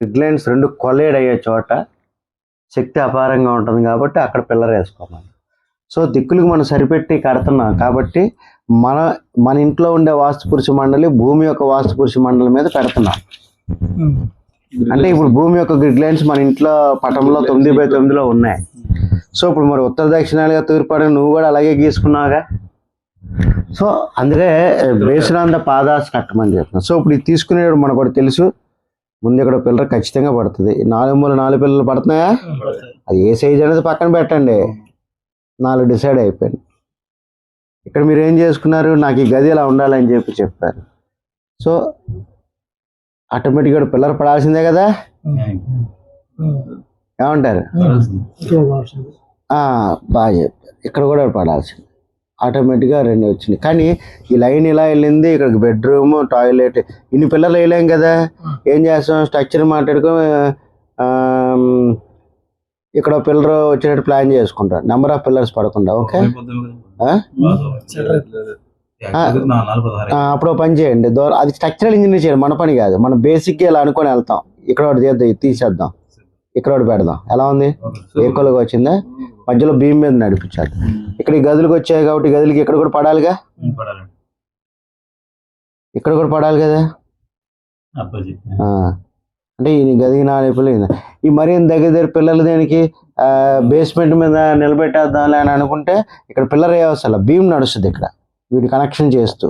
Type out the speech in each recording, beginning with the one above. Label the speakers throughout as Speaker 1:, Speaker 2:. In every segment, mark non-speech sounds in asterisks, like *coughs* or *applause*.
Speaker 1: Grid lines రెండు కొలేడ్ అయ్యే చోట శక్తి అపారంగా ఉంటుంది కాబట్టి అక్కడ పిల్లర్ వేసుకోమని సో దిక్కులకు మనం సరిపెట్టి కడుతున్నాం కాబట్టి మన మన ఇంట్లో ఉండే వాస్తు పురుష మండలి భూమి యొక్క వాస్తు పురుష మండలి మీద పెడుతున్నాం. అంటే ఇప్పుడు భూమి యొక్క గ్రిడ్ లైన్స్ మన ఇంట్లో పటంలో తొమ్మిది బై తొమ్మిదిలో ఉన్నాయి. సో ఇప్పుడు మరి ఉత్తర దక్షిణాలుగా తూర్పాడు నువ్వు కూడా అలాగే గీసుకున్నావుగా? సో అందుకే బేసిరాంత పాదాస్ కట్టమని చెప్తున్నా. సో ఇప్పుడు ఇది తీసుకునేటప్పుడు మనకు కూడా తెలుసు. ముందు ఇక్కడ పిల్లలు ఖచ్చితంగా పడుతుంది. నాలుగు మూల నాలుగు పిల్లలు పడుతున్నాయా? అది ఏ సైజ్ అనేది పక్కన పెట్టండి. నాలుగు డిసైడ్ అయిపోయింది. ఇక్కడ మీరు ఏం చేసుకున్నారు? నాకు ఈ గది ఇలా ఉండాలని చెప్పి చెప్పారు. సో ఆటోమేటిక్గా పిల్లలు పడాల్సిందే కదా? ఏమంటారు? బాగా చెప్పారు. ఇక్కడ కూడా పడాల్సింది. ఆటోమేటిక్గా రెండు వచ్చినాయి. కానీ ఈ లైన్ ఇలా వెళ్ళింది ఇక్కడికి బెడ్రూమ్ టాయిలెట్ ఇన్ని పిల్లలు వేయలేం కదా. ఏం చేస్తాం? స్ట్రక్చర్ మాట్లాడుకో ఇక్కడ పిల్లలు వచ్చేటట్టు ప్లాన్ చేసుకుంటాం. నెంబర్ ఆఫ్ పిల్లర్స్ పడకుండా ఓకే? అప్పుడు పని చేయండి. దూరం అది స్ట్రక్చరల్ ఇంజనీర్ చేయాలి మన పని కాదు. మనం బేసిక్గా ఇలా అనుకొని వెళ్తాం. ఇక్కడ ఒకటి చేద్దాం తీసేద్దాం. ఇక్కడ ఒకటి పెడదాం. ఎలా ఉంది? ఏకోలుగా వచ్చిందా? మధ్యలో భీమ్ మీద నడిపించాలి. ఇక్కడ ఈ గదులకు వచ్చాయి కాబట్టి గదులకి ఇక్కడ కూడా పడాలిగా? ఇక్కడ కూడా పడాలి కదా. అంటే ఈ గదికి నాలుగు పిల్లలు ఈ మరీ దగ్గర దగ్గర పిల్లలు దేనికి బేస్మెంట్ మీద నిలబెట్టేద్దాంలే అని అనుకుంటే ఇక్కడ పిల్లర్ ఏ అవసరం భీమ్ నడుస్తుంది ఇక్కడ. వీటి కనెక్షన్ చేస్తూ.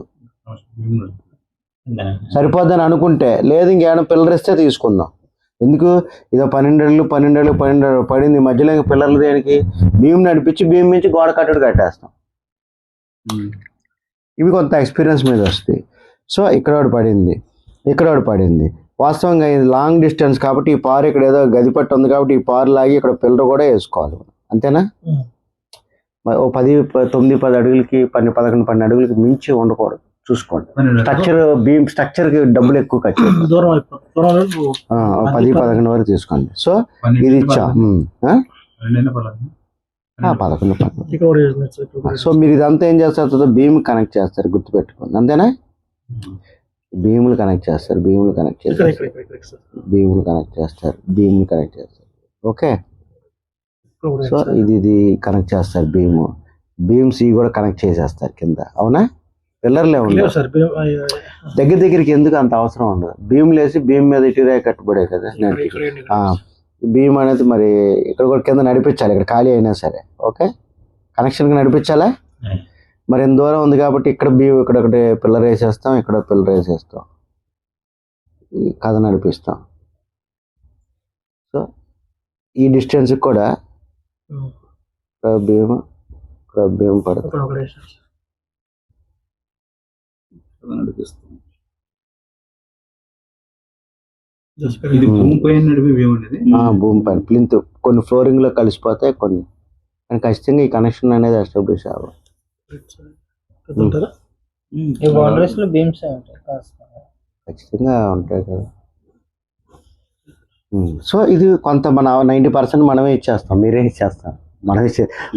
Speaker 1: సరిపోద్దని అనుకుంటే లేదు ఇంకేమైనా పిల్లర్ ఇస్తే తీసుకుందాం. ఎందుకు? ఇదో పన్నెండేళ్ళు పన్నెండేళ్ళు పన్నెండేళ్ళు పడింది. మధ్యలో ఇంక పిల్లర్లు దేనికి? భీమ్ నడిపించి భీమ్ నుంచి గోడ కట్టడు కట్టేస్తాం. ఇవి కొంత ఎక్స్పీరియన్స్ మీద వస్తాయి. సో ఇక్కడ ఒకటి పడింది. ఇక్కడ ఒకటి పడింది. వాస్తవంగా ఇది లాంగ్ డిస్టెన్స్ కాబట్టి ఈ పార్ ఇక్కడ ఏదో గది పట్టు ఉంది కాబట్టి ఈ పార్ లాగి ఇక్కడ పిల్లర్ కూడా వేసుకోవాలి. అంతేనా? ఓ పది తొమ్మిది పది అడుగులకి పన్నెండు పదకొండు పన్నెండు అడుగులకి మించి ఉండకూడదు. చూసుకోండి. స్ట్రక్చర్ బీమ్ స్ట్రక్చర్కి డబ్బులు ఎక్కువ ఖర్చు *coughs* పది పదకొండు వరకు తీసుకోండి. సో ఇది ఇచ్చాం. పదకొండు. సో మీరు ఇదంతా ఏం చేస్తారు? భీమ్ కనెక్ట్ చేస్తారు గుర్తుపెట్టుకోండి. అంతేనా? భీములు కనెక్ట్ చేస్తారు భీములు కనెక్ట్ చేస్తారు. భీములు కనెక్ట్ చేస్తారు భీములు కనెక్ట్ చేస్తారు. ఓకే? సో ఇది ఇది కనెక్ట్ చేస్తారు భీము భీమ్స్ ఇవి కూడా కనెక్ట్ చేసేస్తారు కింద. అవునా? పిల్లర్లే ఉండవు.
Speaker 2: సార్
Speaker 1: దగ్గర దగ్గరికి ఎందుకు అంత అవసరం ఉండదు. భీమ్ లేసి భీమ్ మీద ఇటురే కట్టుబడే కదా భీమ్ అనేది మరి ఇక్కడ కూడా కింద నడిపించాలి ఇక్కడ ఖాళీ అయినా సరే. ఓకే? కనెక్షన్కి నడిపించాలా? మరి ఇంత దూరం ఉంది కాబట్టి ఇక్కడ భీమ్ ఇక్కడ ఒకటి పిల్లర్ వేసేస్తాం ఇక్కడ పిల్లర్ వేసేస్తాం. ఈ కథ నడిపిస్తాం. సో ఈ డిస్టెన్స్ కూడా. ఇక్కడ భీమ్ ఇక్కడ భీమ్ పడుతుంది
Speaker 3: ఇది భూమి పైన నడిపి ఏముండేది
Speaker 1: ఆ, భూమి పైన ప్లింత్ కొన్ని ఫ్లోరింగ్లో కలిసిపోతాయి కొన్ని. కానీ ఖచ్చితంగా ఈ కనెక్షన్ అనేది ఎస్టాబ్లిష్ అవ్వాలి
Speaker 2: ఇక్కడ ఉంటుందా?
Speaker 4: ఈ బౌండరీస్లో బీమ్స్ ఉంటాయి? కాస్త.
Speaker 1: ఖచ్చితంగా ఉంటాయి కదా. సో ఇది కొంత మన నైంటీ పర్సెంట్ మనమే ఇచ్చేస్తాం. మీరే ఇచ్చేస్తాం మనం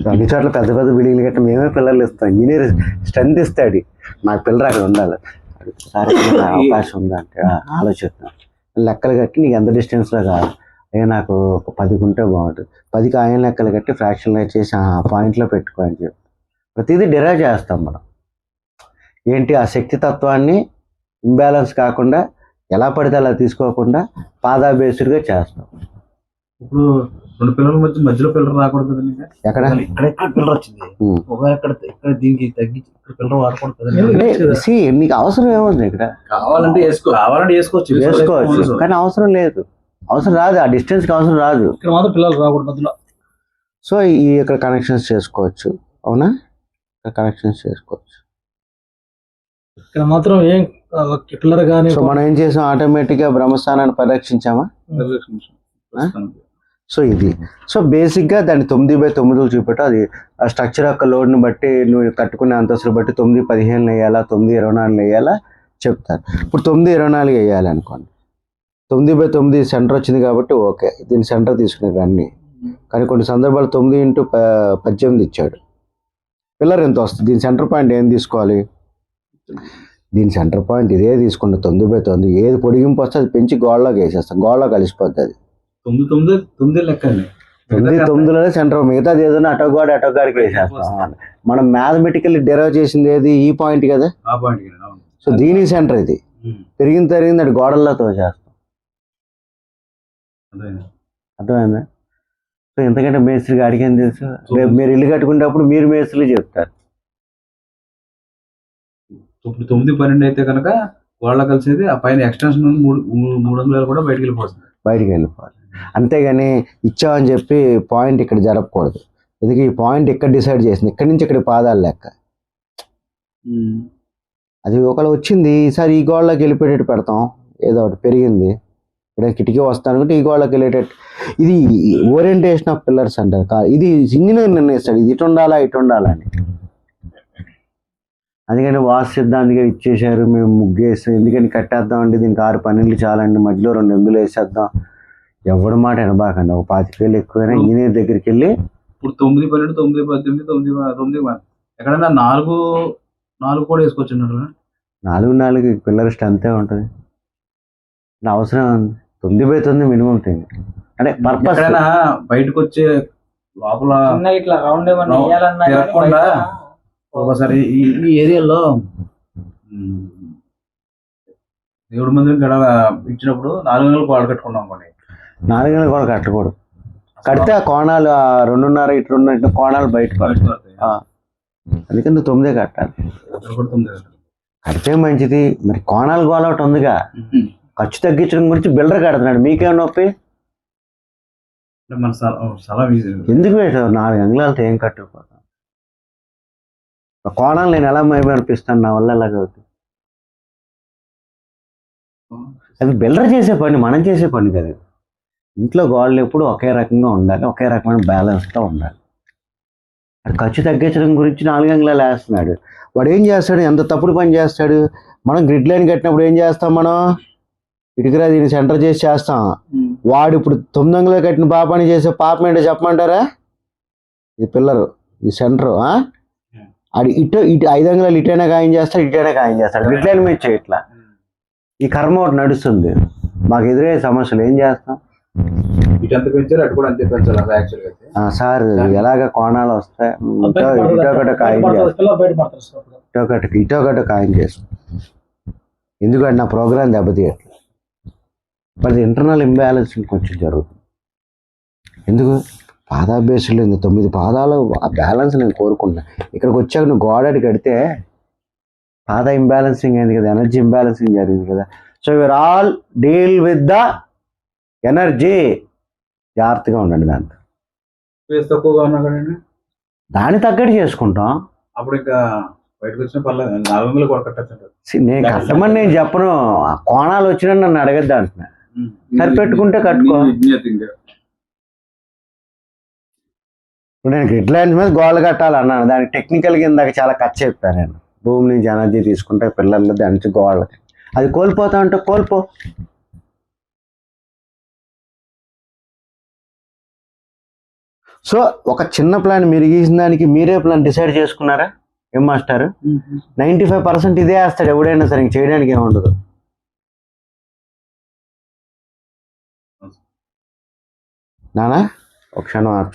Speaker 1: అన్ని చోట్ల పెద్ద పెద్ద బిల్డింగ్లు గట్ట మేమే పిల్లలు ఇస్తాం. ఇంజనీర్ స్ట్రెంత్ ఇస్తాడు. నాకు పిల్లలు అక్కడ ఉండాలి. *laughs* అవకాశం ఉందంటే ఆలోచిస్తాం లెక్కలు కట్టి నీకు ఎంత డిస్టెన్స్లో కాదు ఏ నాకు ఒక పదికి ఉంటే బాగుంటుంది. పదికి ఆయన లెక్కలు కట్టి ఫ్రాక్షన్ చేసి ఆ పాయింట్లో పెట్టుకో అని చెప్పి. ప్రతిదీ డిరైవ్ చేస్తాం మనం. ఏంటి? ఆ శక్తి తత్వాన్ని ఇంబ్యాలెన్స్ కాకుండా ఎలా పడితే అలా తీసుకోకుండా పాదా బేస్డ్గా చేస్తాం.
Speaker 3: ఇప్పుడు రెండు పిల్లల మధ్య మధ్యలో పిల్లలు రాకూడదు కదండి
Speaker 1: ఎక్కడ?
Speaker 3: ఇక్కడ ఇక్కడ పిల్లలు వచ్చింది. ఒకవేళ ఇక్కడ ఇక్కడ దీనికి తగ్గించి ఇక్కడ పిల్లలు వాడకూడదు కదండి.
Speaker 1: నీకు అవసరం ఏముంది ఇక్కడ?
Speaker 3: కావాలంటే వేసుకో కావాలంటే వేసుకోవచ్చు.
Speaker 1: వేసుకోవచ్చు. కానీ అవసరం లేదు. అవసరం రాదు ఆ డిస్టెన్స్కి అవసరం రాదు.
Speaker 2: ఇక్కడ మాత్రం పిల్లలు రాకూడదు మధ్యలో.
Speaker 1: సో ఈ ఇక్కడ కనెక్షన్స్ చేసుకోవచ్చు. అవునా? ఇక్కడ కనెక్షన్స్ చేసుకోవచ్చు.
Speaker 2: ఇక్కడ మాత్రం ఏం పిల్లర్ కానీ
Speaker 1: సో మనం ఏం చేసాం? ఆటోమేటిక్గా బ్రహ్మస్థానాన్ని పరిరక్షించామా? సో ఇది. సో బేసిక్గా దాన్ని తొమ్మిది బై తొమ్మిదిలు చూపెట్టు. అది ఆ స్ట్రక్చర్ యొక్క లోడ్ని బట్టి నువ్వు కట్టుకునే అంతస్తులు బట్టి తొమ్మిది పదిహేను వేయాలా తొమ్మిది ఇరవై నాలుగు వేయాలా చెప్తారు. ఇప్పుడు తొమ్మిది ఇరవై నాలుగు వేయాలి అనుకోండి. తొమ్మిది బై తొమ్మిది సెంటర్ వచ్చింది కాబట్టి ఓకే. దీని సెంటర్ తీసుకునేది అన్ని కానీ కొన్ని సందర్భాలు తొమ్మిది ఇంటూ ప- పద్దెనిమిది ఇచ్చాడు. పిల్లర్ ఎంత వస్తుంది? దీని సెంటర్ పాయింట్ ఏం తీసుకోవాలి? దీని సెంటర్ పాయింట్ ఇదే తీసుకుంటే. తొమ్మిది బై తొమ్మిది. ఏది పొడిగింపు వస్తే అది పెంచి గోడలోకి వేసేస్తాం. గోడలో కలిసిపోద్ది అది.
Speaker 3: తొమ్మిది తొమ్మిది తొమ్మిది లెక్క అండి
Speaker 1: తొమ్మిది తొమ్మిదిలోనే సెంటర్ మిగతాది ఏదైనా అటో గోడ అటో గాడికి వేసేస్తాం మనం మ్యాథమెటికల్ డెరైవ్ చేసింది ఏది? ఈ పాయింట్ కదా?
Speaker 3: ఆ పాయింట్
Speaker 1: సో దీని సెంటర్ ఇది. తిరిగిన తిరిగింది అది గోడల్లో తోచేస్తాం అర్థమైందా? సో ఎందుకంటే మేస్త్రికి అడిగేం తెలుసు? రేపు మీరు ఇల్లు కట్టుకునేటప్పుడు మీరు మేస్త్రులు చెప్తారు.
Speaker 3: ఇప్పుడు తొమ్మిది పన్నెండు అయితే కనుక వాళ్ళ కలిసేది ఆ పైన ఎక్స్టెన్షన్ మూడు మూడు మూడు వందలు కూడా బయటికి వెళ్ళిపోతుంది.
Speaker 1: బయటికి వెళ్ళిపోవాలి. అంతేగాని ఇచ్చామని చెప్పి పాయింట్ ఇక్కడ జరపకూడదు. ఎందుకు ఈ పాయింట్ ఇక్కడ డిసైడ్ చేసింది? ఇక్కడి నుంచి ఇక్కడ పాదాలు లెక్క. అది ఒకవేళ వచ్చింది ఈసారి ఈ గోడలోకి వెళ్ళిపోయేటట్టు పెడతాం. ఏదో ఒకటి పెరిగింది. ఇక్కడ కిటికీ వస్తాను అనుకుంటే ఈ గోడలోకి వెళ్ళేటట్టు. ఇది ఓరియంటేషన్ ఆఫ్ పిల్లర్స్ అంటారు. ఇది ఇంజనీర్ నిర్ణయిస్తాడు. ఇది ఇటు ఉండాలా ఇటు ఉండాలా అని. అందుకని వాస్తు సిద్ధాంతిగా ఇచ్చేశారు. మేము ముగ్గేసాం ఎందుకని కట్టేద్దామండి దీనికి ఆరు పన్నెండులు చాలండి. మధ్యలో రెండు ఎందులు వేసేద్దాం. ఎవడి మాట వినబాకండి. ఒక పాతిక వేలు ఎక్కువైనా ఇంజనీర్ దగ్గరికి వెళ్ళి
Speaker 3: ఇప్పుడు తొమ్మిది పన్నెండు తొమ్మిది పద్దెనిమిది తొమ్మిది తొమ్మిది ఎక్కడైనా నాలుగు నాలుగు కూడా వేసుకొచ్చున్నారు
Speaker 1: నాలుగు నాలుగు పిల్లర్ స్ట్రెంతే ఉంటుంది. నా అవసరం. తొమ్మిది బై తొమ్మిది మినిమం థింగ్ అంటే పర్పస్.
Speaker 3: ఎక్కడైనా బయటకు వచ్చే లోపల
Speaker 4: ఇట్లా రౌండ్
Speaker 3: తిరగకుండా ఒకసారి ఈ ఏరియాలో దేవుడి మందిరం గడ ఇచ్చినప్పుడు నాలుగు నెలలు పాలు కట్టుకున్నాం అనుకోండి
Speaker 1: నాలుగు కూడా కట్టకూడదు. కడితే ఆ కోణాలు ఆ రెండున్నర ఇటు రెండు ఇటు కోణాలు బయట పడతాయి. అందుకని నువ్వు తొమ్మిదే కట్టాలి. కడితే మంచిది. మరి కోణాలు గోల ఒకటి ఉందిగా. ఖర్చు తగ్గించడం గురించి బిల్డర్ కడుతున్నాడు. మీకేం నొప్పి? ఎందుకు పెట్టావు నాలుగు అంగుళాలతో ఏం కట్టుకుపోతాం? కోణాలు నేను ఎలా మైమర్పిస్తాను? నా వల్ల ఎలాగ అవుతుంది అది బిల్డర్ చేసే పని మనం చేసే పని కదా. ఇంట్లో గోడలు ఎప్పుడు ఒకే రకంగా ఉండాలి ఒకే రకమైన బ్యాలెన్స్తో ఉండాలి. అది ఖర్చు తగ్గించడం గురించి నాలుగు అంగుళాలు వేస్తున్నాడు వాడు ఏం చేస్తాడు? ఎంత తప్పుడు పని చేస్తాడు? మనం గ్రిడ్ లైన్ కట్టినప్పుడు ఏం చేస్తాం మనం? ఇటుకరా దీన్ని సెంటర్ చేసి చేస్తాం. వాడు ఇప్పుడు తొమ్మిది అంగుళాలు కట్టిన పాప పని చేసే పాపం ఏంటో చెప్పమంటారా? ఇది పిల్లరు ఇది సెంటర్ అది ఇటు ఇటు ఐదు అంగుళాలు ఇటైనా ఖాయం చేస్తాడు ఇటైనా ఖాయం చేస్తాడు. గ్రిడ్ లైన్ మీద చేయట్లా. ఈ కర్మ ఒకటి నడుస్తుంది. మాకు ఎదురయ్యే సమస్యలు ఏం చేస్తాం?
Speaker 3: ఇటు ఎంత పెంచారు అటు కూడా అంతే పెంచాలి యాక్చువల్గా అయితే.
Speaker 1: సార్ ఎలాగ కోణాలు వస్తాయి? ఇటో ఒకటి ఖాయం చేస్తాం.
Speaker 2: పిల్లలు బయట పడతారు సార్ అప్పుడు.
Speaker 1: ఇటో ఒకటి ఇటో ఒకటి ఖాయం చేస్తాం. ఎందుకంటే నా ప్రోగ్రామ్ దెబ్బతీయట్లేదు. మరి ఇంటర్నల్ ఇంబ్యాలెన్స్ కొంచెం జరుగుతుంది. ఎందుకు? పాదాభ్యాసులు ఇంత తొమ్మిది పాదాలు ఆ బ్యాలెన్స్ నేను కోరుకుంటున్నా ఇక్కడికి వచ్చాక నువ్వు గోడటి కడితే పాద ఇంబ్యాలెన్సింగ్ అయింది కదా ఎనర్జీ ఇంబ్యాలెన్సింగ్ జరిగింది కదా. So we are all deal with the energy జాగ్రత్తగా ఉండండి దాంతో
Speaker 3: స్పేస్ తక్కువగా ఉన్నా కదండి.
Speaker 1: దాన్ని తగ్గట్టు చేసుకుంటాం.
Speaker 3: అప్పుడు ఇంకా బయటకు వచ్చిన పర్లేదు నాలుగు వందలు కూడా కట్టచ్చు
Speaker 1: నేను కష్టమని నేను చెప్పను. ఆ కోణాలు వచ్చినా నన్ను అడగద్దు అంటున్నా. సరిపెట్టుకుంటే కట్టుకో. ఇప్పుడు నేను గ్రిడ్ లైన్స్ మీద గోడలు కట్టాలన్నాను. దానికి టెక్నికల్ కింద చాలా ఖర్చు చెప్పాను నేను. భూమి నుంచి ఎనర్జీ తీసుకుంటే పిల్లలు దాని నుంచి గోడలకి. అది కోల్పోతా అంటే కోల్పో. సో ఒక చిన్న ప్లాన్ మీరు గీసిన దానికి మీరే ప్లాన్ డిసైడ్ చేసుకున్నారా? ఏం మాస్టారు? నైంటీ ఫైవ్ పర్సెంట్ ఇదే వేస్తాడు ఎవడైనా సరే ఇంక చేయడానికి ఏముండదు ఉండదు. నానా ఒక క్షణం ఆప్